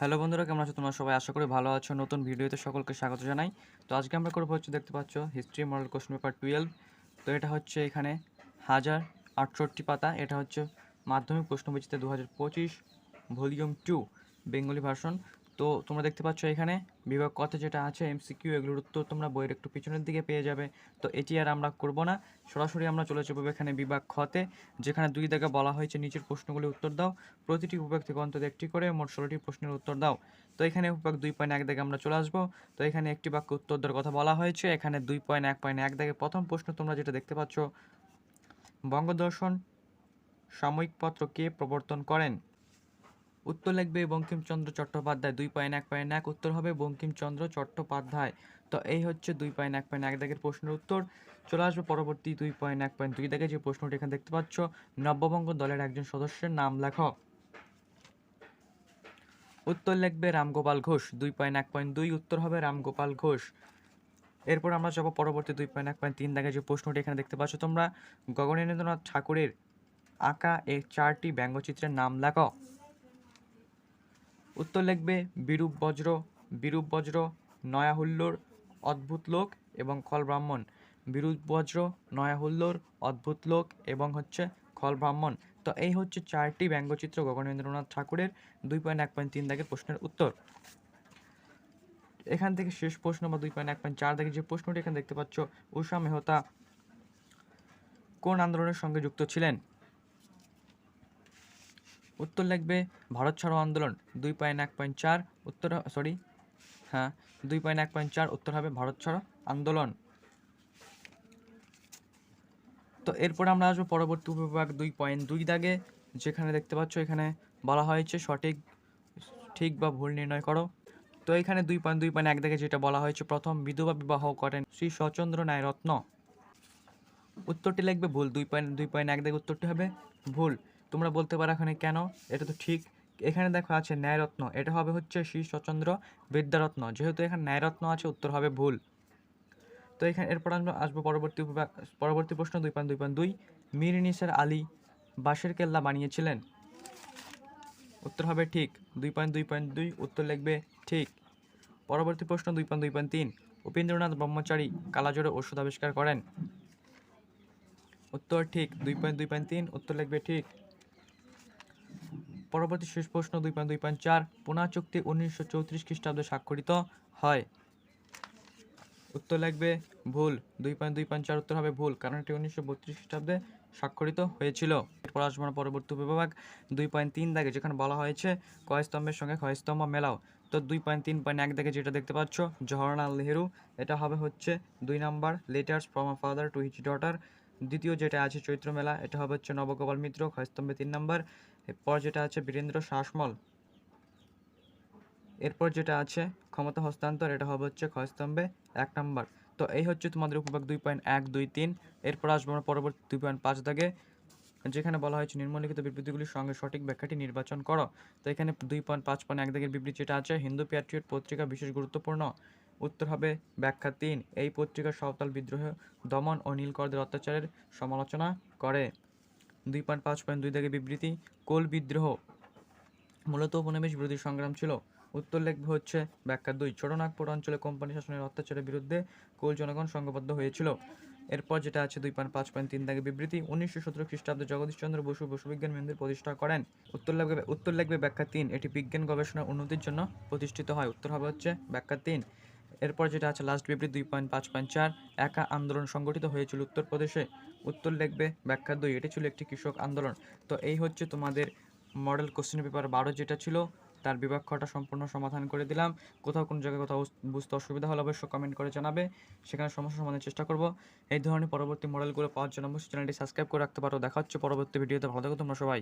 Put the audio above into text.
Hello বন্ধুরা, কেমন আছো তোমরা সবাই? আশা করি ভালো আছো। নতুন ভিডিওতে সকলকে স্বাগত জানাই। তো আজকে আমরা করব হচ্ছে, দেখতে পাচ্ছ history model question paper twelve তো এটা হচ্ছে এখানে হাজার আটষট্টি পাতা। এটা হচ্ছে মাধ্যমিক প্রশ্নবিচিতে দু হাজার পঁচিশ, ভলিউম টু, বেঙ্গলি ভার্সন। তো তোমরা দেখতে পাচ্ছ এখানে বিভাগ কথা যেটা আছে এমসিকিউ এগুলোর উত্তর তোমরা বইয়ের একটু পিছনের দিকে পেয়ে যাবে। তো এটি আর আমরা করব না। সরাসরি আমরা চলে যাব এখানে বিভাগ খতে যেখানে দুই দাগে বলা হয়েছে নিচের প্রশ্নগুলি উত্তর দাও। প্রতিটি বিভাগ থেকে অন্তত একটি করে মোট ষোলোটি প্রশ্নের উত্তর দাও। তো এখানে বিভাগ দুই পয়েন্ট এক দাগে আমরা চলে আসব। তো এখানে একটি বাক্য উত্তর দেওয়ার কথা বলা হয়েছে। এখানে দুই পয়েন্ট এক পয়েন্ট এক দাগে প্রথম প্রশ্ন তোমরা যেটা দেখতে পাচ্ছ, বঙ্গদর্শন সাময়িক পত্র কে প্রবর্তন করেন? উত্তর লিখবে বঙ্কিমচন্দ্র চট্টোপাধ্যায়, দুই পয়েন্ট এক পয়েন্ট এক উত্তর হবে বঙ্কিমচন্দ্র চট্টোপাধ্যায়। তো এই হচ্ছে দুই পয়েন্ট এক পয়েন্ট এক দাগের প্রশ্নের উত্তর। চলে আসবে পরবর্তী দুই পয়েন্ট এক পয়েন্ট দুই দাগে যে প্রশ্নটি এখানে দেখতে পাচ্ছ, নব্যবঙ্গ দলের একজন সদস্যের নাম লেখো। উত্তর লিখবে রামগোপাল ঘোষ, দুই পয়েন্ট এক পয়েন্ট দুই উত্তর হবে রামগোপাল ঘোষ। এরপর আমরা যাব পরবর্তী দুই পয়েন্ট এক পয়েন্ট তিন দাগে যে প্রশ্নটি এখানে দেখতে পাচ্ছ তোমরা, গগনেন্দ্রনাথ ঠাকুরের আঁকা এই চারটি ব্যঙ্গচিত্রের নাম লেখো। উত্তর লিখবে, বিরূপ বজ্র বিরূপ বজ্র নয়া হুল্লোর অদ্ভুত লোক এবং খল ব্রাহ্মণ। বিরূপ বজ্র নয়া হুল্লোর অদ্ভুত লোক এবং হচ্ছে খল ব্রাহ্মণ। তো এই হচ্ছে চারটি ব্যঙ্গচিত্র গগনেন্দ্রনাথ ঠাকুরের। দুই পয়েন্ট এক পয়েন্ট তিন দাগের প্রশ্নের উত্তর। এখান থেকে শেষ প্রশ্ন বা দুই পয়েন্ট এক পয়েন্ট চার দাগে যে প্রশ্নটি এখানে দেখতে পাচ্ছ, উষা মেহতা কোন আন্দোলনের সঙ্গে যুক্ত ছিলেন? উত্তর লিখবে, ভারত ছাড়ো আন্দোলন। দুই পয়েন্ট এক পয়েন্ট চার, উত্তর সরি হ্যাঁ দুই পয়েন্ট এক পয়েন্ট চার, উত্তর হবে, ভারত ছাড়ো আন্দোলন। তো এরপর আমরা আসব পরবর্তী উপবিভাগ দুই পয়েন্ট দুই দাগে, যেখানে দেখতে পাচ্ছ এখানে বলা হয়েছে, সঠিক, ঠিক বা ভুল নির্ণয় করো। তো এখানে দুই পয়েন্ট দুই পয়েন্ট এক দাগে যেটা বলা হয়েছে, প্রথম বিধবা বিবাহ করেন শ্রী সচন্দ্র নায়রত্ন উত্তরটি লিখবে ভুল, দুই পয়েন্ট দুই পয়েন্ট এক দাগে উত্তরটি হবে ভুল। তোমরা বলতে পারো এখানে কেন? এটা তো ঠিক। এখানে দেখো আছে ন্যায়রত্ন। এটা হবে হচ্ছে শ্রী বিদ্যারত্ন। যেহেতু এখানে ন্যায়রত্ন আছে, উত্তর হবে ভুল। তো এখানে এরপর আমরা আসব পরবর্তী পরবর্তী প্রশ্ন দুই পয়েন্ট দুই পয়েন্ট দুই। মীর নিসার আলী বাঁশের কেল্লা বানিয়েছিলেন? উত্তর হবে ঠিক। দুই পয়েন্ট দুই পয়েন্ট দুই, উত্তর লিখবে ঠিক। পরবর্তী প্রশ্ন দুই পয়েন্ট দুই পয়েন্ট তিন। উপেন্দ্রনাথ ব্রহ্মচারী কালাজোরে ওষুধ আবিষ্কার করেন? উত্তর ঠিক। দুই পয়েন্ট দুই পয়েন্ট তিন, উত্তর লিখবে ঠিক। পরবর্তী শেষ প্রশ্ন দুই পয়েন্ট দুই পয়েন্ট চার পুনা চুক্তি উনিশশো চৌত্রিশ খ্রিস্টাব্দে স্বাক্ষরিত হয়। উত্তর লাগবে ভুল। দুই পয়েন্ট দুই পয়েন্ট চার উত্তর হবে ভুল, কারণ এটি উনিশশো বত্রিশ খ্রিস্টাব্দে স্বাক্ষরিত হয়েছিল। এরপর আসব পরবর্তী বিভাগ দুই পয়েন্ট তিন দাগে, যেখানে বলা হয়েছে কয়স্তম্ভের সঙ্গে ক্ষয়স্তম্ভ মেলাও। তো দুই পয়েন্ট তিন পয়েন্ট এক দাগে যেটা দেখতে পাচ্ছ জওহরলাল নেহেরু, এটা হবে হচ্ছে দুই number letters from a father to his daughter. দ্বিতীয় যেটা আছে চৈত্র মেলা, এটা হবে হচ্ছে নবগোপাল মিত্র, ক্ষয়স্তম্ভে তিন নাম্বার। এরপর যেটা আছে বীরেন্দ্র শাসমল এরপর যেটা আছে ক্ষমতা হস্তান্তর, এটা হবে হচ্ছে ক্ষয়স্তম্ভে এক নাম্বার। তো এই হচ্ছে তোমাদের উপভাগ দুই পয়েন্ট এক, দুই, তিন। এরপর আসব আমরা পরবর্তী দুই পয়েন্ট পাঁচ দাগে, যেখানে বলা হয়েছে নিম্নলিখিত বিবৃতিগুলির সঙ্গে সঠিক ব্যাখ্যাটি নির্বাচন করো। তো এখানে দুই পয়েন্ট পাঁচ পয়েন্ট এক দাগের বিবৃতি যেটা আছে, হিন্দু প্যাট্রিয়ট পত্রিকা বিশেষ গুরুত্বপূর্ণ। উত্তর হবে ব্যাখ্যা তিন। এই পত্রিকা সাঁওতাল বিদ্রোহ দমন ও নীলকরদের অত্যাচারের সমালোচনা করে। দুই পয়েন্ট পাঁচ, পয়েন্ট দুই থেকে বিবৃতি, কোল বিদ্রোহ মূলত উপনিবেশ বিরোধী সংগ্রাম ছিল। উত্তর লিখবে হচ্ছে ব্যাখ্যা দুই ছোটনাগপুর অঞ্চলে কোম্পানি শাসনের অত্যাচারের বিরুদ্ধে কোল জনগণ সংঘবদ্ধ হয়েছিল। এরপর যেটা আছে দুই পয়েন্ট পাঁচ, পয়েন্ট তিন দাগে বিবৃতি, উনিশশো সতেরো খ্রিস্টাব্দে জগদীশচন্দ্র বসু বসুবিজ্ঞান মন্দির প্রতিষ্ঠা করেন। উত্তর লিখবে উত্তর লিখবে ব্যাখ্যা তিন, এটি বিজ্ঞান গবেষণার উন্নতির জন্য প্রতিষ্ঠিত হয়। উত্তর হবে হচ্ছে ব্যাখ্যা তিন। এরপর যেটা আছে লাস্ট বিবৃতি দুই পয়েন্ট পাঁচ পয়েন্ট চার, একা আন্দোলন সংগঠিত হয়েছিল উত্তরপ্রদেশে। উত্তর লিখবে, ব্যাখ্যা দুই, এটি ছিল একটি কৃষক আন্দোলন। তো এই হচ্ছে তোমাদের মডেল কোশ্চেন পেপার বারো যেটা ছিল, তার বিভাগ খটা সম্পূর্ণ সমাধান করে দিলাম। কোথাও কোনো জায়গায় কোথাও বুঝতে অসুবিধা হলে অবশ্যই কমেন্ট করে জানাবে। সেখানে সমস্যা সমাধানের চেষ্টা করব। এই ধরনের পরবর্তী মডেলগুলো পাওয়ার জন্য অবশ্যই চ্যানেলটি সাবস্ক্রাইব করে রাখতে পারো। দেখা হচ্ছে পরবর্তী ভিডিওতে ভালো থাকো তোমরা সবাই।